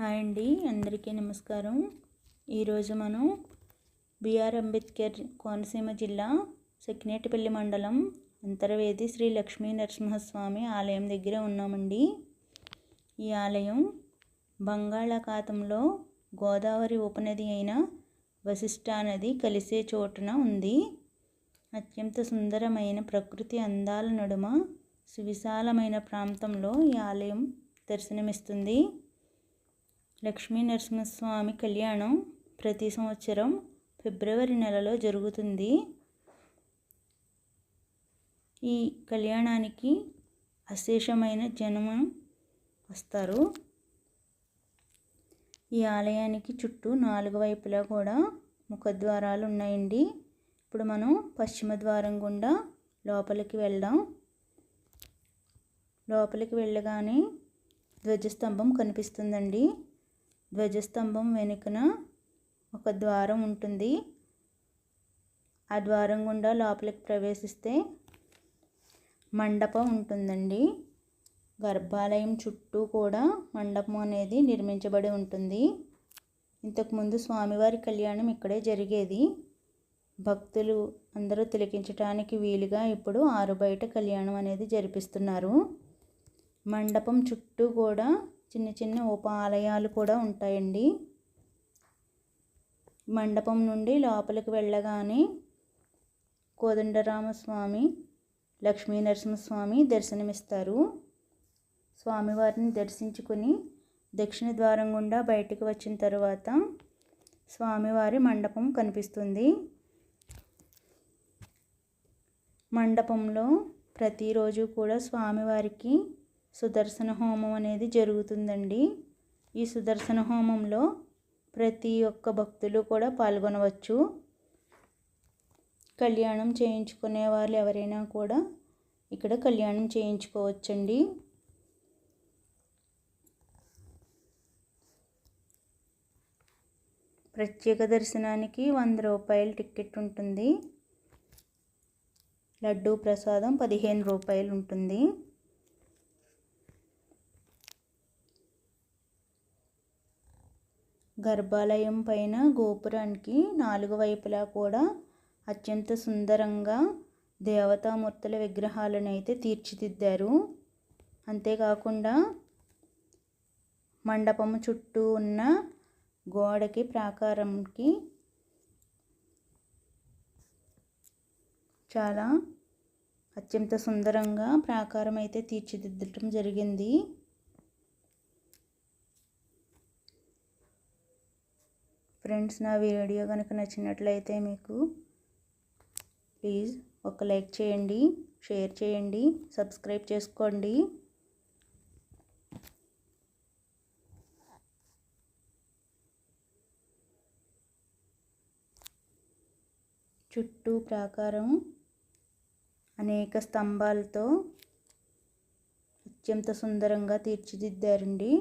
Hi అండి అందరికీ నమస్కారం. ఈరోజు మనం బిఆర్ అంబేద్కర్ కోనసీమ జిల్లా సెక్నేటిపల్లి మండలం అంతర్వేది శ్రీ లక్ష్మీ నరసింహస్వామి ఆలయం దగ్గర ఉన్నామండి. ఈ ఆలయం బంగాళాఖాతంలో గోదావరి ఉపనది అయిన వశిష్ఠా నది కలిసే చోటున ఉంది. అత్యంత సుందరమైన ప్రకృతి అందాల నడుమ సువిశాలమైన ప్రాంతంలో ఈ ఆలయం దర్శనమిస్తుంది. లక్ష్మీ నరసింహస్వామి కళ్యాణం ప్రతి సంవత్సరం ఫిబ్రవరి నెలలో జరుగుతుంది. ఈ కళ్యాణానికి అశేషమైన జనం వస్తారు. ఈ ఆలయానికి చుట్టూ నాలుగు వైపులా కూడా ముఖద్వారాలు ఉన్నాయండి. ఇప్పుడు మనం పశ్చిమ ద్వారం గుండా లోపలికి వెళ్దాం. లోపలికి వెళ్ళగానే ధ్వజస్తంభం కనిపిస్తుందండి. ధ్వజస్తంభం వెనుకన ఒక ద్వారం ఉంటుంది. ఆ ద్వారం గుండా లోపలికి ప్రవేశిస్తే మండపం ఉంటుందండి. గర్భాలయం చుట్టూ కూడా మండపం అనేది నిర్మించబడి ఉంటుంది. ఇంతకుముందు స్వామివారి కళ్యాణం ఇక్కడే జరిగేది. భక్తులు అందరూ తిలకించడానికి వీలుగా ఇప్పుడు ఆరు బయట కళ్యాణం అనేది జరిపిస్తున్నారు. మండపం చుట్టూ కూడా చిన్న చిన్న ఉప ఆలయాలు కూడా ఉంటాయండి. మండపం నుండి లోపలికి వెళ్ళగానే కోదండరామస్వామి లక్ష్మీ నరసింహస్వామి దర్శనమిస్తారు. స్వామివారిని దర్శించుకుని దక్షిణ ద్వారం గుండా బయటకు వచ్చిన తర్వాత స్వామివారి మండపం కనిపిస్తుంది. మండపంలో ప్రతిరోజు కూడా స్వామివారికి సుదర్శన హోమం అనేది జరుగుతుందండి. ఈ సుదర్శన హోమంలో ప్రతి ఒక్క భక్తులు కూడా పాల్గొనవచ్చు. కళ్యాణం చేయించుకునే వాళ్ళు ఎవరైనా కూడా ఇక్కడ కళ్యాణం చేయించుకోవచ్చండి. ప్రత్యేక దర్శనానికి వంద రూపాయల టికెట్ ఉంటుంది. లడ్డూ ప్రసాదం పదిహేను రూపాయలు ఉంటుంది. గర్భాలయం పైన గోపురానికి నాలుగు వైపులా కూడా అత్యంత సుందరంగా దేవతామూర్తుల విగ్రహాలను అయితే తీర్చిదిద్దారు. అంతేకాకుండా మండపము చుట్టూ ఉన్న గోడకి ప్రాకారంకి చాలా అత్యంత సుందరంగా ప్రాకారం అయితే తీర్చిదిద్దటం జరిగింది. ఫ్రెండ్స్ నా వీడియో కనుక నచ్చినట్లయితే మీకు ప్లీజ్ ఒక లైక్ చేయండి షేర్ చేయండి సబ్స్క్రైబ్ చేసుకోండి. చుట్టూ ప్రాకారం అనేక స్తంభాలతో అత్యంత సుందరంగా తీర్చిదిద్దారండి.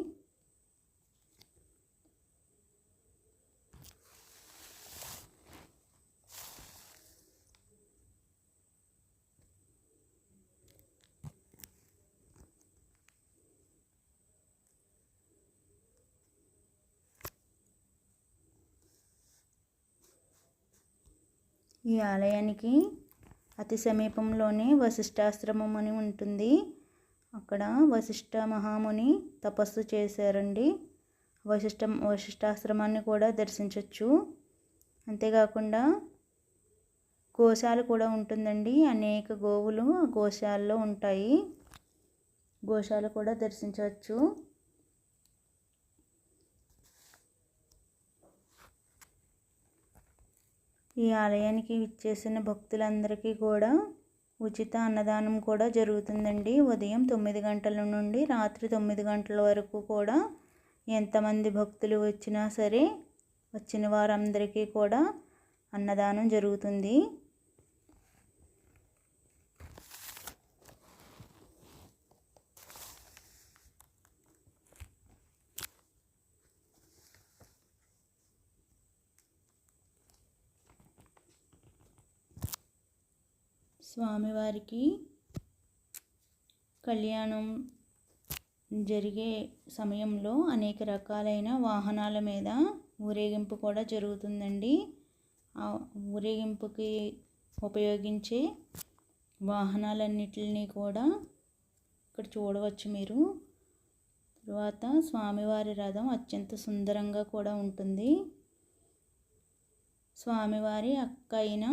ఈ ఆలయానికి అతి సమీపంలోనే వశిష్ఠాశ్రమం అని ఉంటుంది. అక్కడ వశిష్ఠ మహాముని తపస్సు చేశారండి. వశిష్ఠ వశిష్ఠాశ్రమాన్ని కూడా దర్శించవచ్చు అంతేకాకుండా గోశాల కూడా ఉంటుందండి. అనేక గోవులు గోశాలలో ఉంటాయి. గోశాల కూడా దర్శించవచ్చు. ఈ ఆలయానికి విచ్చేసిన భక్తులందరికీ కూడా ఉచిత అన్నదానం కూడా జరుగుతుందండి. ఉదయం తొమ్మిది గంటల నుండి రాత్రి తొమ్మిది గంటల వరకు కూడా ఎంతమంది భక్తులు వచ్చినా సరే వచ్చిన వారందరికీ కూడా అన్నదానం జరుగుతుంది. స్వామివారికి కళ్యాణం జరిగే సమయంలో అనేక రకాలైన వాహనాల మీద ఊరేగింపు కూడా జరుగుతుందండి. ఆ ఊరేగింపుకి ఉపయోగించే వాహనాలన్నిటిని కూడా ఇక్కడ చూడవచ్చు మీరు. తర్వాత స్వామివారి రథం అత్యంత సుందరంగా కూడా ఉంటుంది. స్వామివారి అక్క అయిన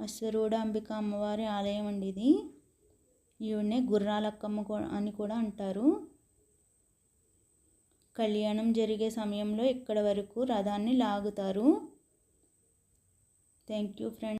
అశ్వరూఢాంబిక అమ్మవారి ఆలయం అండి ఇది. ఈవిడనే గుర్రాలక్కమ్మ అని కూడా అంటారు. కళ్యాణం జరిగే సమయంలో ఇక్కడ వరకు రథాన్ని లాగుతారు? Thank you friends